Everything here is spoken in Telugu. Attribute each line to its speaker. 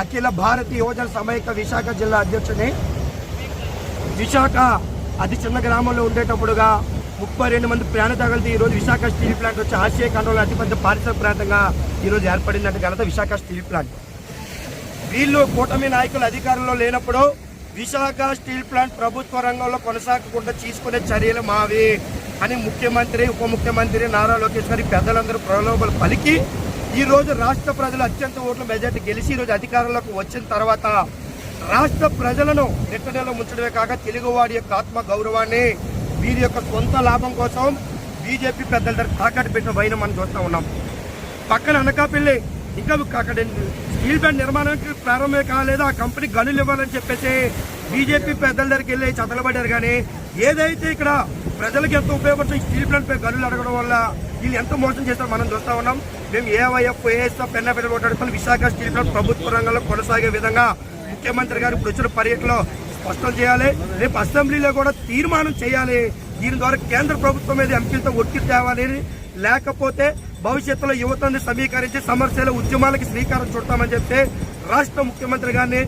Speaker 1: అఖిల భారతీయ యువజన సమైక్య విశాఖ జిల్లా అధ్యక్షుని. విశాఖ అతి చిన్న గ్రామంలో ఉండేటప్పుడుగా ముప్పై రెండు మంది ప్రాణ తగిలితే ఈరోజు విశాఖ స్టీల్ ప్లాంట్ వచ్చి ఆసియా ఖండంలో అతిపెద్ద పారిశ్రామిక ప్రాంతంగా ఈరోజు ఏర్పడిందంటే ఘనత విశాఖ స్టీల్ ప్లాంట్. వీళ్ళు కూటమి నాయకులు అధికారంలో లేనప్పుడు విశాఖ స్టీల్ ప్లాంట్ ప్రభుత్వ రంగంలో కొనసాగకుండా తీసుకునే చర్యలు మావి అని ముఖ్యమంత్రి ఉప ముఖ్యమంత్రి నారా లోకేష్ గారి పెద్దలందరూ ప్రలోభాలు పలికి ఈరోజు రాష్ట్ర ప్రజలు అత్యంత ఓట్ల మెజార్టీ గెలిచి ఈరోజు రోజు అధికారంలోకి వచ్చిన తర్వాత రాష్ట్ర ప్రజలను నెట్టనెలో ముంచడమే కాక తెలుగువాడి యొక్క ఆత్మ గౌరవాన్ని వీరి యొక్క సొంత లాభం కోసం బీజేపీ పెద్దల దగ్గర తాకట్టు పెట్టిన వైన మనం చూస్తూ ఉన్నాం. పక్కన అనకాపల్లి ఇంకా అక్కడ స్టీల్ ప్లాంట్ నిర్మాణానికి ప్రారంభమే కాలేదు? ఆ కంపెనీ గనులు ఇవ్వాలని చెప్పేసి బీజేపీ పెద్దల దగ్గరికి వెళ్ళి చదలబడ్డారు కానీ ఏదైతే ఇక్కడ ప్రజలకు ఎంత ఉపయోగపడుతుంది స్టీల్ ప్లాంట్ పై గనులు అడగడం వల్ల వీళ్ళు ఎంత మోసం చేస్తారో మనం చూస్తా ఉన్నాం. మేము ఏవైఎఫ్ ఏఎస్ఎఫ్ పెన్న పెద్ద విశాఖ స్టీల్ ప్లాంట్ ప్రభుత్వ రంగంలో కొనసాగే విధంగా ముఖ్యమంత్రి గారు ఇప్పుడు వచ్చిన పర్యటనలో స్పష్టం చేయాలి. రేపు అసెంబ్లీలో కూడా తీర్మానం చేయాలి. దీని ద్వారా కేంద్ర ప్రభుత్వం మీద ఎంపీలతో ఒత్తిడి తేవాలి. లేకపోతే భవిష్యత్తులో యువతని సమీకరించి సమస్యల ఉద్యమాలకి శ్రీకారం చుడతామని చెప్తే రాష్ట్ర ముఖ్యమంత్రి గారిని